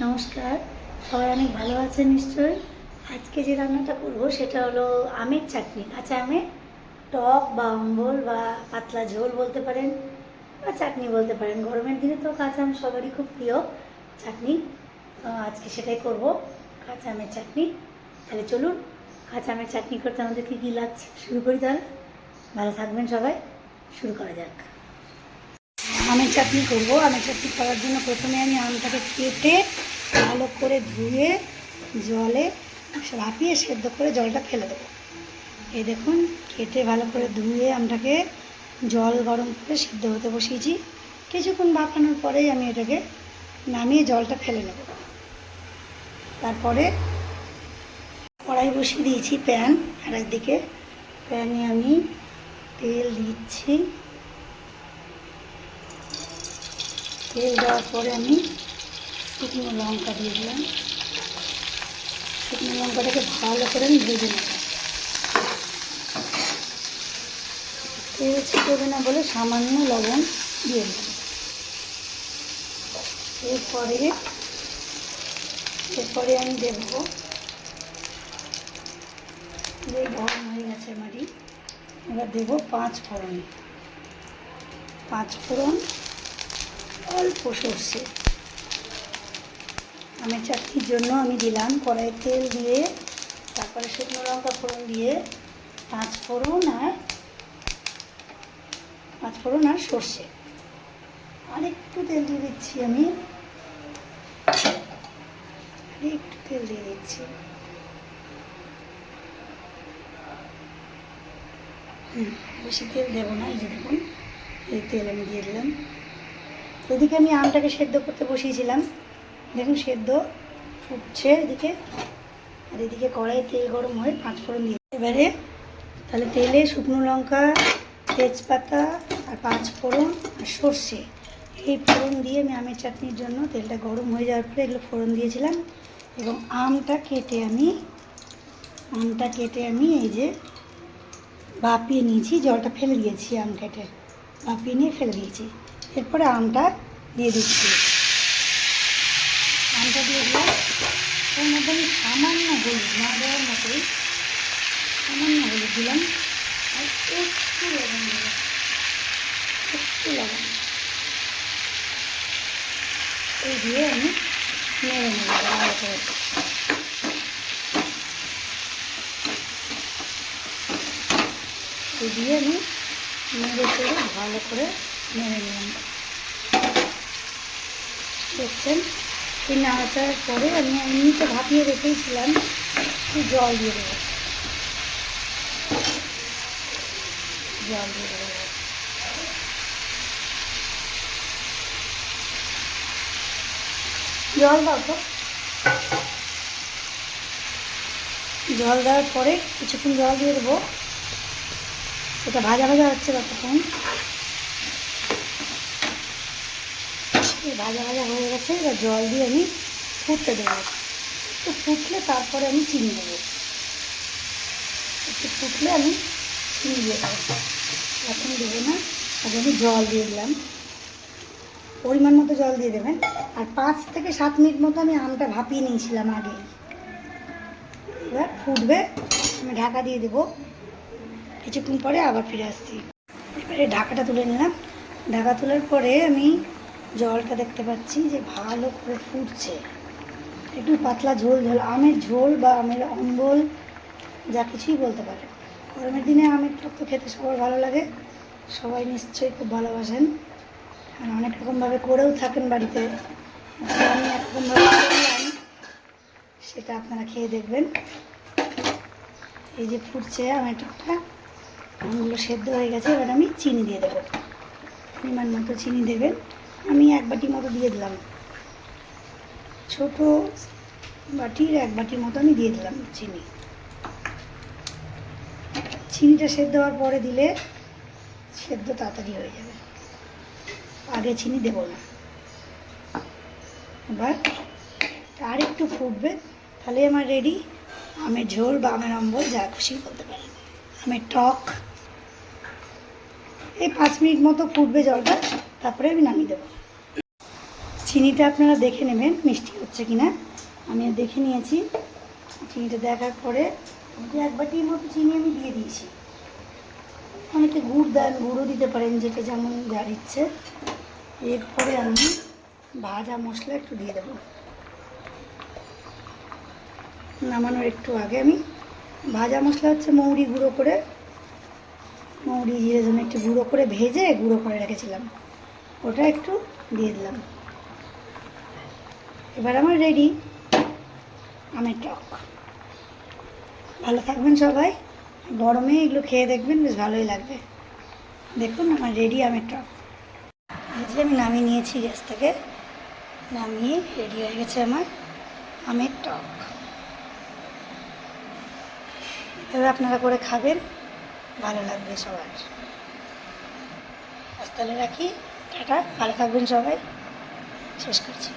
নমস্কার। সবাই অনেক ভালো আছেন নিশ্চয়ই? আজকে যে রান্নাটা করব সেটা হলো আমের চাটনি। কাঁচা আমের টক বা অম্বল বা পাতলা ঝোল বলতে পারেন বা চাটনি বলতে পারেন। গরমের দিনে তো কাঁচা আম সবারই খুব প্রিয় চাটনি। আজকে সেটাই করব, কাঁচা আমের চাটনি। তাহলে চলুন, কাঁচা আমের চাটনি করতে আমাদের কী কী লাগছে? শুরু করি তাহলে। ভালো থাকবেন সবাই। শুরু করা যাক। আমের চাটনি করব। আমের চাটনি করার জন্য প্রথমে আমি আমটাকে কেটে, ভালো করে ধুয়ে, জলে ভাপিয়ে সেদ্ধ করে জলটা ফেলে দেবো। এই দেখুন, কেটে ভালো করে ধুয়ে আমটাকে জল গরম করে সিদ্ধ হতে বসিয়েছি। কিছুক্ষণ বাফানোর পরেই আমি এটাকে নামিয়ে জলটা ফেলে নেব। তারপরে কড়াই বসিয়ে দিয়েছি প্যান। আর একদিকে প্যানে আমি তেল দিচ্ছি। তেল দেওয়ার পরে আমি শুকনো লঙ্কা দিয়ে দিলাম। শুকনো লঙ্কাটাকে ভালো করে আমি ভেজে তেল ছিটবে না বলে সামান্য লবণ দিয়ে দিলাম। এরপরে এরপরে আমি দেখব যে গরম হয়ে গেছে আমারই এবার দেবো পাঁচ ফোড়ন। পাঁচ ফোড়ন অল্প সর্ষে। আমের চাটনির জন্য আমি দিলাম কড়াইয়ে তেল দিয়ে তারপরে শুকনো লঙ্কা ফোড়ন দিয়ে পাঁচ ফোড়ন আর পাঁচ ফোড়ন আর সর্ষে। আর একটু তেল দিয়ে দিচ্ছি আমি। একটু তেল দিয়ে দিচ্ছি। হুম, বেশি তেল দেবো না এই যে দেখুন এই তেল আমি দিয়ে দিলাম। এদিকে আমি আমটাকে সেদ্ধ করতে বসিয়েছিলাম। দেখুন, সেদ্ধ ফুটছে এদিকে। আর এদিকে কড়াই তেল গরম হয়ে পাঁচ ফোড়ন দিয়ে এবারে তাহলে তেলে শুকনো লঙ্কা, তেজপাতা আর পাঁচ ফোড়ন আর সর্ষে। এই ফোড়ন দিয়ে আমি আমের চাটনির জন্য তেলটা গরম হয়ে যাওয়ার পরে এগুলো ফোড়ন দিয়েছিলাম এবং আমটা কেটে আমি, আমটা কেটে আমি এই যে বাপিয়ে নিয়েছি, জলটা ফেলে দিয়েছি আম কেটে ভাপিয়ে নিয়ে ফেলে দিয়েছি। এরপরে আমটা দিয়ে দিচ্ছি। আমটা দিয়ে দিলাম ওর মধ্যে আমি সামান্য হলুদ, না দেওয়ার মতোই সামান্য হলুদ দিলাম। আর একটু লবণ দিলাম। একটু লবণ। এই দিয়ে আমি নেড়ে করে। এই দিয়ে আমি নেড়ে চেড়ে ভালো করে নেড়ে দেখছেন? এই নাড়াচাড়ার পরে আমি এমনিতে ভাপিয়ে রেখেছিলাম, একটু জল দিয়ে দেবো। জল দিয়ে দেবো। জল দাও জল দেওয়ার পরে কিছুক্ষণ জল দিয়ে দেবো। এটা ভাজা ভাজা হচ্ছে ততক্ষণ এই ভাজা ভাজা হয়ে গেছে, এবার জল দিয়ে আমি ফুটতে দেবো। একটু ফুটলে তারপরে আমি চিনি দেবো। একটু ফুটলে আমি চিনি দিয়ে দেবো। এখন দেবো না, আগে আমি জল দিয়ে দিলাম। পরিমাণ মতো জল দিয়ে দেবেন। আর পাঁচ থেকে সাত মিনিট মতো আমি আমটা ভাপিয়ে নিয়েছিলাম আগে। এবার ফুটবে, আমি ঢাকা দিয়ে দেবো। কিছুক্ষণ পরে আবার ফিরে আসছি। এবারে ঢাকাটা তুলে নিলাম। ঢাকা তোলার পরে আমি জলটা দেখতে পাচ্ছি যে ভালো করে ফুটছে। একটু পাতলা ঝোল ঝোল, আমের ঝোল বা আমের অম্বল, যা কিছুই বলতে পারে। গরমের দিনে আমের টক তো খেতে সবার ভালো লাগে। সবাই নিশ্চয়ই খুব ভালোবাসেন। আর অনেক রকমভাবে করেও থাকেন বাড়িতে। আমি একরকমভাবে সেটা আপনারা খেয়ে দেখবেন। এই যে ফুটছে আমের টকটা, আমগুলো সেদ্ধ হয়ে গেছে। এবার আমি চিনি দিয়ে দেবো। পরিমাণ মতো চিনি দেবেন। আমি এক বাটি মতো দিয়ে দিলাম। ছোট বাটির এক বাটির মতো আমি দিয়ে দিলাম চিনি। চিনিটা সেদ্ধ হওয়ার পরে দিলে সেদ্ধ তাড়াতাড়ি হয়ে যাবে। আগে চিনি দেব না। এবার আর একটু ফুটবে, তাহলে আমার রেডি। আমের ঝোল বা আমের অম্বল, যা খুশি বলতে পারেন। আমের টক। এই পাঁচ মিনিট মতো ফুটবে জলটা। তারপরে আমি নামিয়ে দেবো। চিনিটা আপনারা দেখে নেবেন, মিষ্টি হচ্ছে কি না আমি দেখে নিয়েছি। চিনিটা দেখার পরে এক বাটির মতো চিনি আমি দিয়ে দিয়েছি। অনেকে গুড় দেন, গুঁড়ো দিতে পারেন, যেটা যেমন যার ইচ্ছে। এরপরে আমি ভাজা মশলা একটু দিয়ে দেবো। নামানোর একটু আগে আমি ভাজা মশলা হচ্ছে মৌরি গুঁড়ো করে, মৌরি, জিরে ধনে একটু গুঁড়ো করে ভেজে গুঁড়ো করে রেখেছিলাম। ওটা একটু দিয়ে দিলাম। এবার আমার রেডি আমের টক। ভালো থাকবেন সবাই। গরমে এগুলো খেয়ে দেখবেন, বেশ ভালোই লাগবে। দেখুন আমার রেডি আমের টক। যে আমি নামিয়ে নিয়েছি গ্যাস থেকে। নামিয়ে রেডি হয়ে গেছে আমার আমের টক। এভাবে আপনারা করে খাবেন, ভালো লাগবে সবার। আজ তাহলে রাখি। টাটা ভালো থাকবেন সবাই। শেষ করছি।